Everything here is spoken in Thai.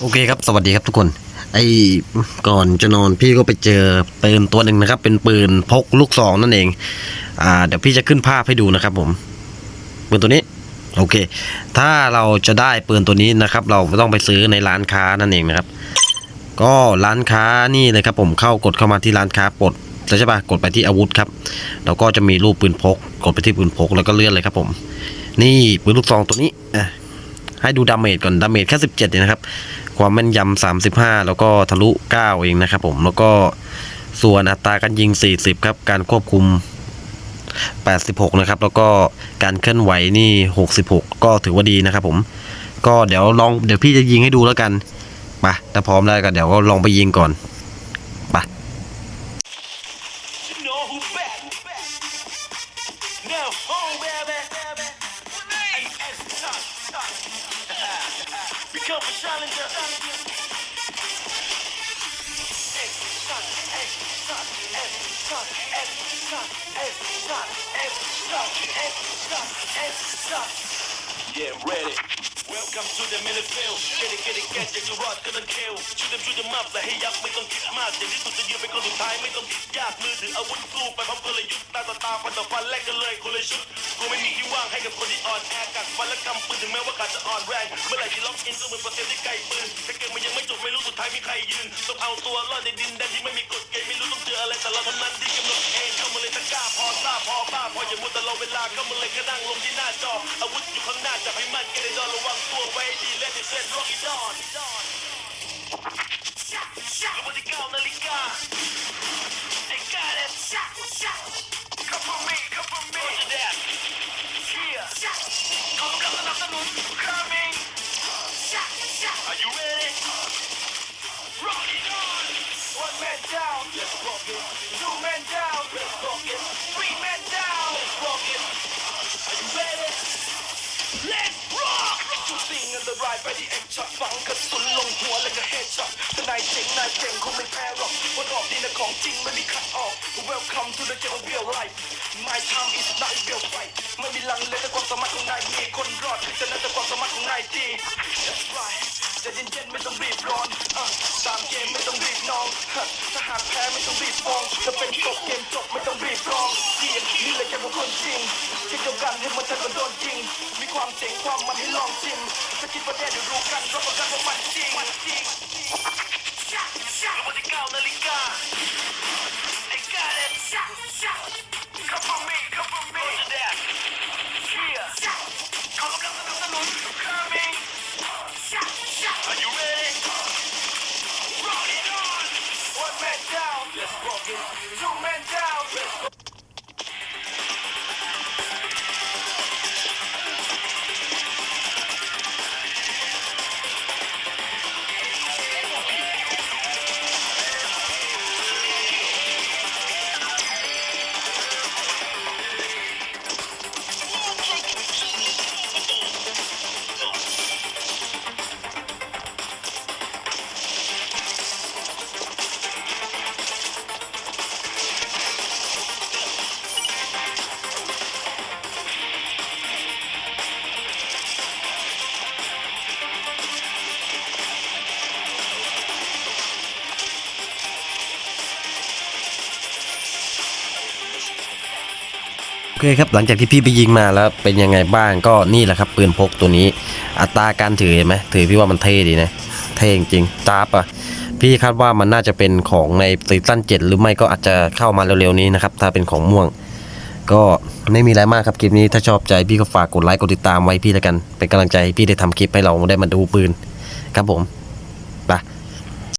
โอเคครับ สวัสดีครับทุกคน ไอ้ก่อนจะนอนพี่ก็ไปเจอปืนตัวหนึ่งนะครับ เป็นปืนพกลูกซองนั่นเอง อ่า เดี๋ยวพี่จะขึ้นภาพให้ดูนะครับ ผมปืนตัวนี้ โอเค ถ้าเราจะได้ปืนตัวนี้นะครับ เราต้องไปซื้อในร้านค้านั่นเองนะครับ ก็ร้านค้านี่เลยครับ ผมเข้ากดเข้ามาที่ร้านค้าปลดใช่ปะกดไปที่อาวุธครับแล้วก็จะมีรูปปืนพก กดไปที่ปืนพกแล้วก็เลื่อนเลยครับ ผม นี่ปืนลูกซองตัวนี้อะให้ดูดาเมจก่อนดาเมจแค่17เองนะครับ ความแม่นยำ35 แล้วก็ทะลุ 9 เองนะครับผมแล้วก็ส่วนอัตราการยิง 40 ครับ การควบคุม 86 นะครับ แล้วก็การเคลื่อนไหวนี่ 66 ก็ถือว่าดีนะครับผมก็เดี๋ยวลองเดี๋ยวพี่จะยิงให้ดูแล้วกันไปถ้าพร้อมแล้วก็เดี๋ยวก็ลองไปยิงก่อนไป You know who back? Now home, baby. Hey, it's top, top. Become a challenger. Yeah, ready. Welcome to the middle field เกลิเกลิแกจะจะรอดก็ต้องเคลชุดเดิมชุดเดิมมากแต่ให้ยักไม่ต้องคิดมากอย่างที่สุดจะยืนเป็นคนสุดท้ายไม่ต้องคิดยากมือถืออาวุธสู้ไปพร้อมกลยุทธ์ตาต่อตาฟันต่อฟันแลกกันเลยคนเละชุดกูไม่มีที่ว่างให้กับคนที่อ่อนแอกัดฟันและกำปืนถึงแม้ว่าขาจะอ่อนแรงเมื่อไหร่ที่ล็อกอินก็เหมือนเปร์เซ็นต์ที่ไกลปืนแต่เกมมันยังไม่จบไม่รู้สุดท้ายมีใครยืนต้องเอาตัวรอดในดินแดนที่ไม่มีกฎเกณฑ์ไม่รู้ต้องเจออะไรแต่เราเท่านั้นที่กำหนด รอเวลาก็มึงเลยก็นั่งลงที่หน้าจออาวุธอยู่ข้างหน้าจับให้มันเกเรดอนระวังตัวไว้ดีและที่เซ็ตร็องอีดอนายไปที่เอ็กช็อตฝังกระสุนลงหัวแล้วก็เฮดช็อตแต่นายเจ๋งนายเจ๋งคงไม่แพ้หรอกว่ารอบนี้นะของจริงไม่มีคัดออก Welcome to the game of real life My time is not real fight ไม่มีลังเลแต่ความสามารถของนายมีคนรอดแต่นั่นแต่ความสามารถของนายดี That's right ใจะเย็นๆไม่ต้องรีบร้อนอะตามเกมไม่ต้องรีบนองฮะถ้าหากแพ้ไม่ต้องรีบฟ้องจะเป็นจบเกมจบไม่ต้องรีบร้องเกียนี่เลยแค่พวกคนจริงคิดเดียวกันให้มันทันก็โดนจริง มีความเจ๋งความมันให้ลองจริง มันจริงรู้ว่าที่เก้านาฬิกา I got it. Come for me, come for me. Roger that. Yeah. ขอกำลังสนับสนุน Coming. Are you ready? Roll it on. One man down. Let's rock it. Two men โอเคครับหลังจากที่พี่ไปยิงมาแล้วเป็นยังไงบ้างก็นี่แหละครับปืนพกตัวนี้ อัตราการถือเห็นไหมถือพี่ว่ามันเท่ดีนะเท่จริงจ้าบอะพี่คาดว่ามันน่าจะเป็นของในซีซั่น7หรือไม่ก็อาจจะเข้ามาเร็วๆนี้นะครับถ้าเป็นของม่วง ก็ไม่มีอะไรมากครับคลิปนี้ถ้าชอบใจพี่ก็ฝากกดไลค์กดติดตามไว้พี่แล้วกัน เป็นกำลังใจให้พี่ได้ทำคลิปให้เราได้มาดูปืนครับผม